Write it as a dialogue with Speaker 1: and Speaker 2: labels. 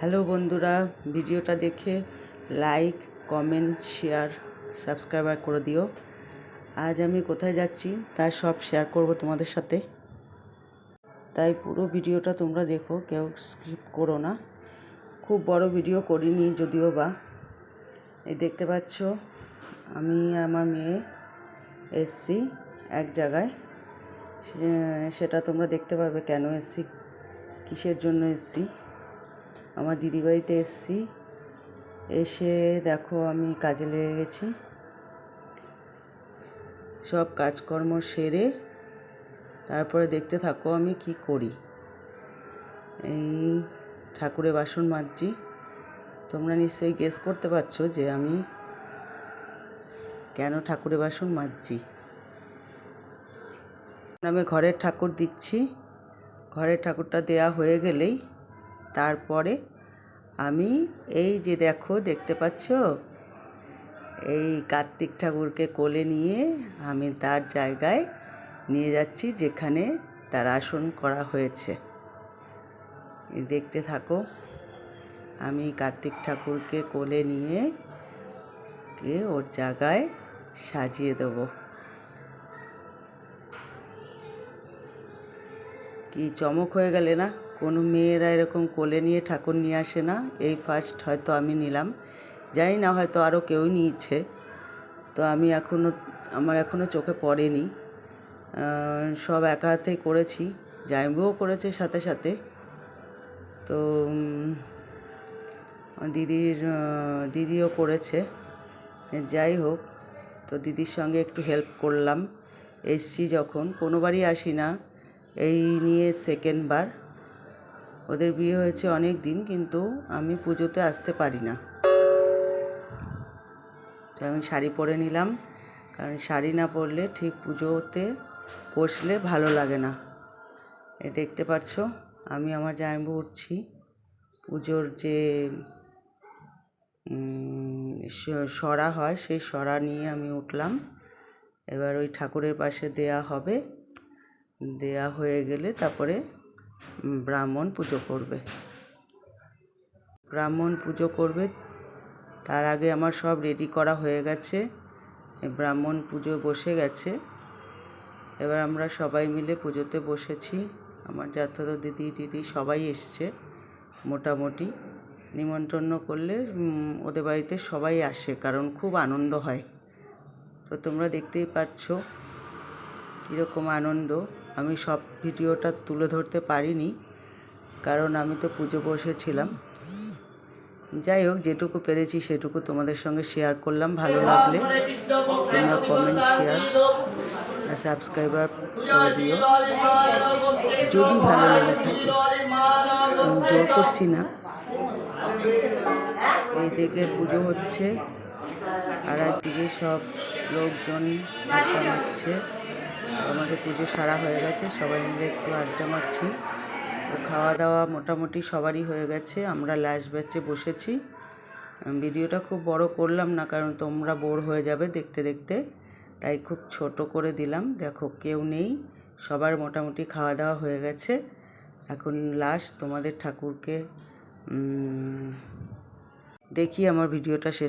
Speaker 1: Hello বন্ধুরা, ভিডিওটা দেখে লাইক কমেন্ট শেয়ার সাবস্ক্রাইবার করে দিও। আজ আমি কোথায় যাচ্ছি তার সব শেয়ার করব তোমাদের সাথে। তাই পুরো ভিডিওটা তোমরা দেখো, কেউ স্কিপ করো না। খুব বড় ভিডিও করিনি যদিও বা। এই দেখতে পাচ্ছ, আমি আমার মেয়ে এসছি এক জায়গায়। সেটা তোমরা দেখতে পারবে কেন এসছি, কিসের জন্য এসছি। আমার দিদিবাড়িতে এসছি। এসে দেখো আমি কাজে লেগে গেছি। সব কাজকর্ম সেরে তারপরে দেখতে থাকো আমি কি করি। এই ঠাকুরে বাসন মাজছি। তোমরা নিশ্চয়ই গেস করতে পারছ যে আমি কেন ঠাকুরের বাসন মাজছি। আমি ঘরের ঠাকুর দিচ্ছি। ঘরের ঠাকুরটা দেয়া হয়ে গেলেই তারপরে আমি এই যে দেখো, দেখতে পাচ্ছ? এই কার্তিক ঠাকুরকে কোলে নিয়ে আমি তার জায়গায় নিয়ে যাচ্ছি, যেখানে তার আসন করা হয়েছে। দেখতে থাকো, আমি কার্তিক ঠাকুরকে কোলে নিয়ে গিয়ে ওর জায়গায় সাজিয়ে দেবো। কি চমক হয়ে গেলে না? কোনো মেয়েরা এরকম কোলে নিয়ে ঠাকুর নিয়ে আসে না। এই ফার্স্ট হয়তো আমি নিলাম। জানি না, হয়তো আরও কেউ নিয়েছে। তো আমি এখনও আমার এখনও চোখে পড়েনি। সব একা হাতেই করেছি। জাইম্বুও করেছে সাথে সাথে। তো দিদির দিদিও করেছে। যাই হোক, তো দিদির সঙ্গে একটু হেল্প করলাম। এসছি যখন কোনোবারই আসি না। এই নিয়ে সেকেন্ড বার। ওদের বিয়ে হয়েছে অনেক দিন, কিন্তু আমি পুজোতে আসতে পারি না। তো আমি শাড়ি পরে নিলাম, কারণ শাড়ি না পরলে ঠিক পুজোতে বসলে ভালো লাগে না। এ দেখতে পাচ্ছ আমি আমার জামাইবু উঠছি, পুজোর যে সরা হয় সেই সরা নিয়ে আমি উঠলাম। এবার ওই ঠাকুরের পাশে দেয়া হবে, দেয়া হয়ে গেলে তারপরে ব্রাহ্মণ পুজো করবে। ব্রাহ্মণ পুজো করবে, তার আগে আমার সব রেডি করা হয়ে গেছে। ব্রাহ্মণ পুজো বসে গেছে। এবার আমরা সবাই মিলে পুজোতে বসেছি। আমার জাততো দিদি দিদি সবাই এসছে মোটামুটি। নিমন্ত্রণ করলে ওদের বাড়িতে সবাই আসে, কারণ খুব আনন্দ হয়। তো তোমরা দেখতেই পাচ্ছ কীরকম আনন্দ, আমি সব ভিডিওটা তুলে ধরতে পারিনি, কারণ আমি তো পুজো বসেছিলাম যাই হোক, যেটুকু পেরেছি সেটুকু তোমাদের সঙ্গে শেয়ার করলাম, ভালো লাগলে তোমরা কমেন্ট শেয়ার আর সাবস্ক্রাইবার করে দিও। যদি ভালো লেগে থাকে, আমি জোর করছি না। এই দিকে পুজো হচ্ছে আর একদিকে সব লোকজন আড্ডা মারছে আমাদের পুজো সারা হয়ে গেছে, সবাই মিলে একটু আড্ডা মারছি। তো খাওয়া দাওয়া মোটামুটি সবারই হয়ে গেছে, আমরা লাস্ট ব্যাচে বসেছি। ভিডিওটা খুব বড় করলাম না, কারণ তোমরা বোর হয়ে যাবে দেখতে দেখতে, তাই খুব ছোট করে দিলাম। দেখো, কেউ নেই, সবার মোটামুটি খাওয়া দাওয়া হয়ে গেছে। এখন লাস্ট তোমাদের ঠাকুরকে দেখি আমার ভিডিওটা শেষ